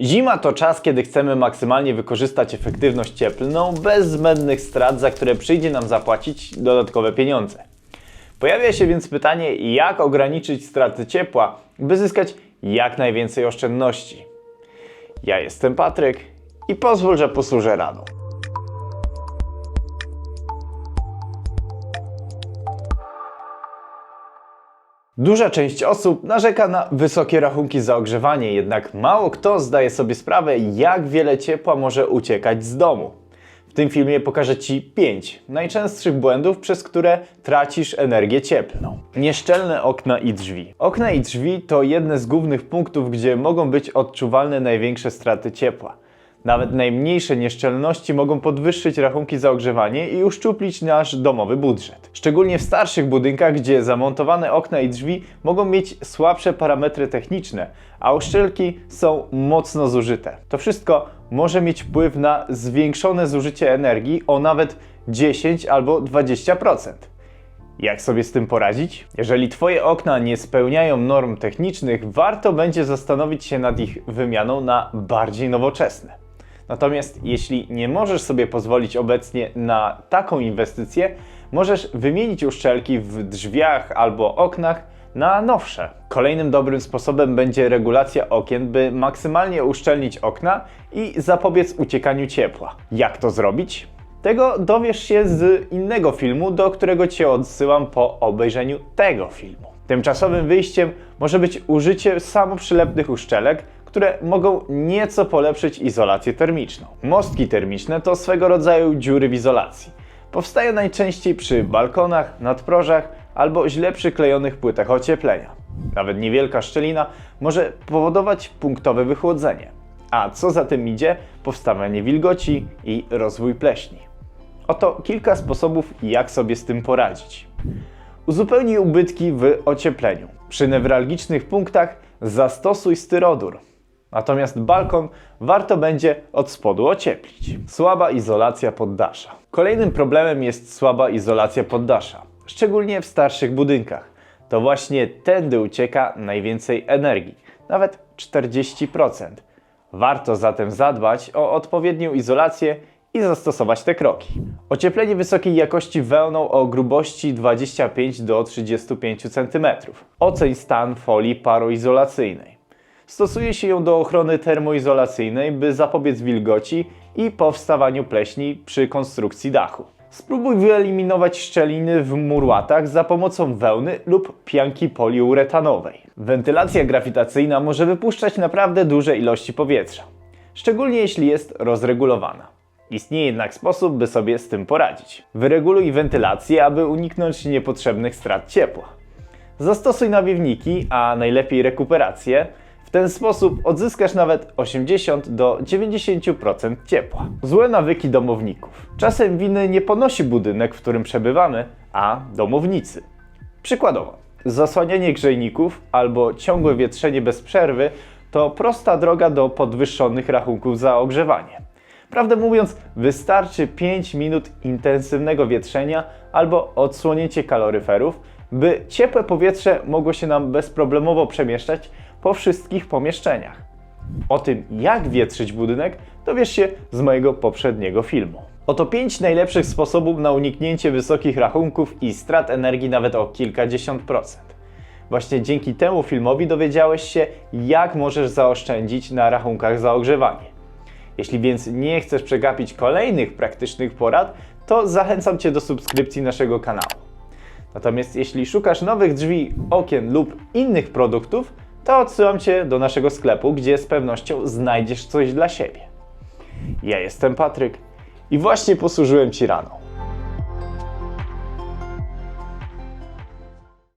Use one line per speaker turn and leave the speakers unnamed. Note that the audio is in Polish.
Zima to czas, kiedy chcemy maksymalnie wykorzystać efektywność cieplną bez zbędnych strat, za które przyjdzie nam zapłacić dodatkowe pieniądze. Pojawia się więc pytanie, jak ograniczyć straty ciepła, by zyskać jak najwięcej oszczędności. Ja jestem Patryk i pozwól, że posłużę radą. Duża część osób narzeka na wysokie rachunki za ogrzewanie, jednak mało kto zdaje sobie sprawę, jak wiele ciepła może uciekać z domu. W tym filmie pokażę Ci 5 najczęstszych błędów, przez które tracisz energię cieplną. Nieszczelne okna i drzwi. Okna i drzwi to jedne z głównych punktów, gdzie mogą być odczuwalne największe straty ciepła. Nawet najmniejsze nieszczelności mogą podwyższyć rachunki za ogrzewanie i uszczuplić nasz domowy budżet. Szczególnie w starszych budynkach, gdzie zamontowane okna i drzwi mogą mieć słabsze parametry techniczne, a uszczelki są mocno zużyte. To wszystko może mieć wpływ na zwiększone zużycie energii o nawet 10 albo 20%. Jak sobie z tym poradzić? Jeżeli Twoje okna nie spełniają norm technicznych, warto będzie zastanowić się nad ich wymianą na bardziej nowoczesne. Natomiast jeśli nie możesz sobie pozwolić obecnie na taką inwestycję, możesz wymienić uszczelki w drzwiach albo oknach na nowsze. Kolejnym dobrym sposobem będzie regulacja okien, by maksymalnie uszczelnić okna i zapobiec uciekaniu ciepła. Jak to zrobić? Tego dowiesz się z innego filmu, do którego Cię odsyłam po obejrzeniu tego filmu. Tymczasowym wyjściem może być użycie samoprzylepnych uszczelek, które mogą nieco polepszyć izolację termiczną. Mostki termiczne to swego rodzaju dziury w izolacji. Powstają najczęściej przy balkonach, nadprożach albo źle przyklejonych płytach ocieplenia. Nawet niewielka szczelina może powodować punktowe wychłodzenie, a co za tym idzie, powstawanie wilgoci i rozwój pleśni. Oto kilka sposobów, jak sobie z tym poradzić. Uzupełnij ubytki w ociepleniu. Przy newralgicznych punktach zastosuj styrodur. Natomiast balkon warto będzie od spodu ocieplić. Słaba izolacja poddasza. Kolejnym problemem jest słaba izolacja poddasza, szczególnie w starszych budynkach. To właśnie tędy ucieka najwięcej energii, nawet 40%. Warto zatem zadbać o odpowiednią izolację i zastosować te kroki. Ocieplenie wysokiej jakości wełną o grubości 25 do 35 cm. Oceń stan folii paroizolacyjnej. Stosuje się ją do ochrony termoizolacyjnej, by zapobiec wilgoci i powstawaniu pleśni przy konstrukcji dachu. Spróbuj wyeliminować szczeliny w murłatach za pomocą wełny lub pianki poliuretanowej. Wentylacja grawitacyjna może wypuszczać naprawdę duże ilości powietrza, szczególnie jeśli jest rozregulowana. Istnieje jednak sposób, by sobie z tym poradzić. Wyreguluj wentylację, aby uniknąć niepotrzebnych strat ciepła. Zastosuj nawiewniki, a najlepiej rekuperację. Ten sposób odzyskasz nawet 80 do 90% ciepła. Złe nawyki domowników. Czasem winy nie ponosi budynek, w którym przebywamy, a domownicy. Przykładowo, zasłanianie grzejników albo ciągłe wietrzenie bez przerwy to prosta droga do podwyższonych rachunków za ogrzewanie. Prawdę mówiąc, wystarczy 5 minut intensywnego wietrzenia albo odsłonięcie kaloryferów, by ciepłe powietrze mogło się nam bezproblemowo przemieszczać po wszystkich pomieszczeniach. O tym, jak wietrzyć budynek, dowiesz się z mojego poprzedniego filmu. Oto 5 najlepszych sposobów na uniknięcie wysokich rachunków i strat energii nawet o kilkadziesiąt procent. Właśnie dzięki temu filmowi dowiedziałeś się, jak możesz zaoszczędzić na rachunkach za ogrzewanie. Jeśli więc nie chcesz przegapić kolejnych praktycznych porad, to zachęcam Cię do subskrypcji naszego kanału. Natomiast jeśli szukasz nowych drzwi, okien lub innych produktów, to odsyłam Cię do naszego sklepu, gdzie z pewnością znajdziesz coś dla siebie. Ja jestem Patryk i właśnie posłużyłem Ci raną.